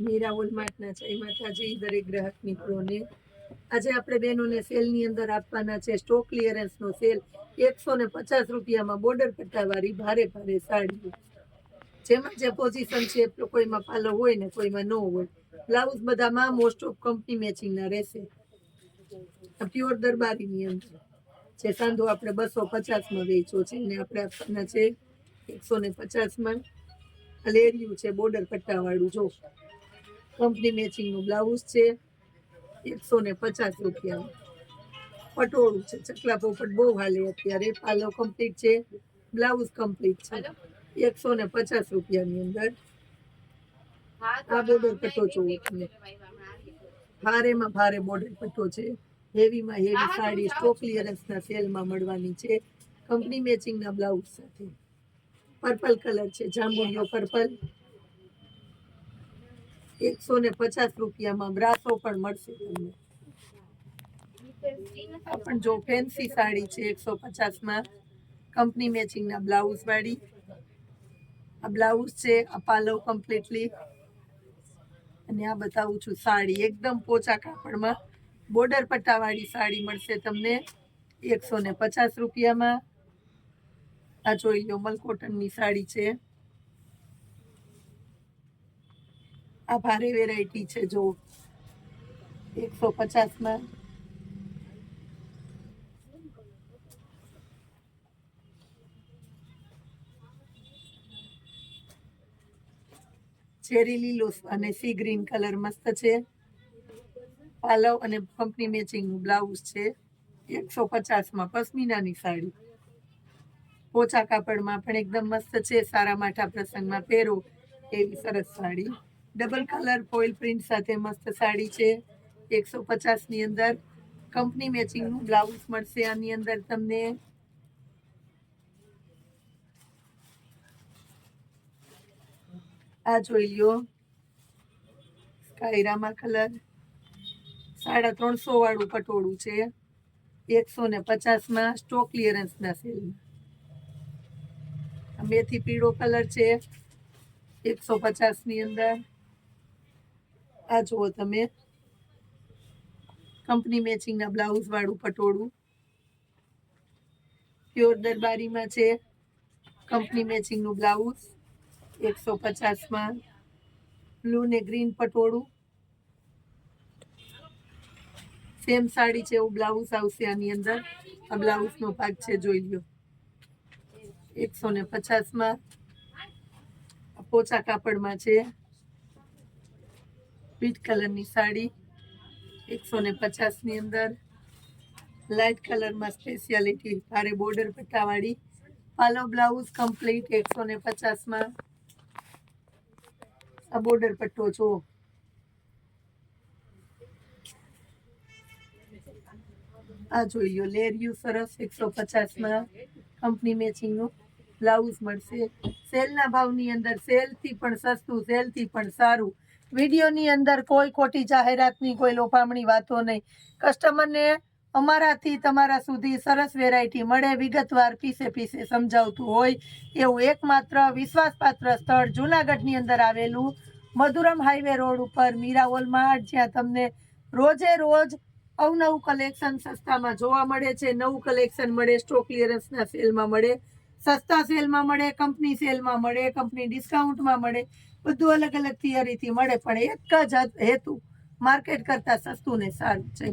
મીરા વોલમાર્ટના છે. માતાજી દરેક ગ્રાહક મિત્રોને આજે આપણે બહેનોને સેલની અંદર આપવાના છે. સ્ટોક ક્લિયરન્સનો સેલ એકસો ને પચાસ રૂપિયામાં બોર્ડર પટ્ટાવાળી ભારે ભારે સાડીઓ. જેમાં જે પોઝિશન છે કોઈમાં પાલો હોય ને કોઈમાં ન હોય. બ્લાઉઝ બધામાં મોસ્ટ ઓફ કંપની મેચિંગના રહેશે. પ્યોર દરબારીની અંદર. જે સાંધો આપણે બસો પચાસમાં વેચો છે એને આપણે આપવાના છે એકસો ને પચાસમાં લેરિયું છે, બોર્ડર પટ્ટાવાળું, જો. કંપની મેચિંગનું બ્લાઉઝ છે એકસો ને પચાસ રૂપિયા. પટોળું છે ચકલા પોપટ બહુ હાલે અત્યારે. પાલો કમ્પ્લીટ છે બ્લાઉઝ કમ્પ્લીટ છે. એકસો ને પચાસ રૂપિયાની અંદર. આ બોર્ડર પટ્ટો જોવો તમે. તમે ભારેમાં ભારે બોર્ડર પટ્ટો છે. હેવીમાં હેવી સાડી સ્ટોક ક્લિયરન્સના સેલમાં મળવાની છે. કંપની મેચિંગના બ્લાઉઝ સાથે. પર્પલ કલર છે જાંબુડિયો પર્પલ એકસો ને પચાસ રૂપિયામાં બ્રાસો પણ મળશે તમને. પણ જો ફેન્સી સાડી છે એકસો પચાસમાં કંપની મેચિંગના બ્લાઉઝ વાળી. આ બ્લાઉઝ છે, આ પાલવ કમ્પ્લીટલી અને આ બતાવું છું સાડી, એકદમ પોચા કાપડમાં. બોર્ડર પટ્ટાવાળી સાડી મળશે તમને એકસો ને પચાસ રૂપિયામાં. આ જોઈ લો મલકોટનની સાડી છે. આ ભારે વેરાયટી છે, જો. એકસો પચાસમાં ચેરી લીલો અને સી ગ્રીન કલર મસ્ત છે. પાલવ અને કંપની મેચિંગ બ્લાઉઝ છે, એકસો પચાસમાં પશ્મિનાની સાડી. પોચા કાપડમાં પણ એકદમ મસ્ત છે, સારા માઠા પ્રસંગમાં પહેરો, એવી સરસ sari. Double colour foil print સાથે મસ્ત સાડી છે. એકસો પચાસની અંદર કંપની મેચિંગનું બ્લાઉઝ મળશે આની અંદર તમને. આ જોઈ લ્યો સ્કાયરામા કલર. સાડા ત્રણસો વાળું પટોળું છે. એકસો ને પચાસમાં સ્ટોક ક્લિયરન્સના સેલમાં મેથી પીળો કલર છે. એકસો પચાસની અંદર. આ જુઓ તમે. કંપની મેચિંગના બ્લાઉઝ વાળું પટોળું. પ્યોર દરબારીમાં છે. કંપની મેચિંગનું બ્લાઉઝ એકસો પચાસમાં. બ્લુ ને ગ્રીન પટોળું. સેમ સાડી છે એવું બ્લાઉઝ આવશે આની અંદર. આ બ્લાઉઝનો ભાગ છે જોઈ લો એકસો ને પચાસમાં. પોચા કાપડમાં છે. પીચ કલરની સાડી, એકસો ને પચાસની અંદર. લાઇટ કલરમાં સ્પેશિયાલિટી ભારે બોર્ડર પટ્ટાવાળી. પાલો બ્લાઉઝ કમ્પ્લીટ એકસો ને પચાસમાં. બોર્ડર પટ્ટો જો આ જોઈ લેરિયું સરસ, એકસો પચાસમાં. કંપની મેચિંગનું બ્લાઉઝ મળશે. સેલના ભાવની અંદર સેલથી પણ સસ્તું સેલથી પણ સારું. વિડીયોની અંદર કોઈ ખોટી જાહેરાતની, કોઈ લોભામણી વાતો નહીં. કસ્ટમરને અમારાથી તમારા સુધી સરસ વેરાયટી મળે, વિગતવાર, પીસે પીસે સમજાવતું હોય એવું એકમાત્ર વિશ્વાસપાત્ર સ્થળ જૂનાગઢની અંદર આવેલું મધુરમ હાઈવે રોડ ઉપર મીરા માર્ટ જ્યાં તમને રોજે રોજ અવનવું કલેક્શન સસ્તામાં જોવા મળે છે. નવું કલેક્શન મળે સ્ટોક ક્લિયરન્સના સેલમાં મળે. સસ્તા સેલમાં મળે, કંપની સેલમાં મળે, કંપની ડિસ્કાઉન્ટમાં મળે, બધું અલગ અલગ થિયરીથી મળે. પણ એક જ હેતુ માર્કેટ કરતાં સસ્તું ને સારું છે.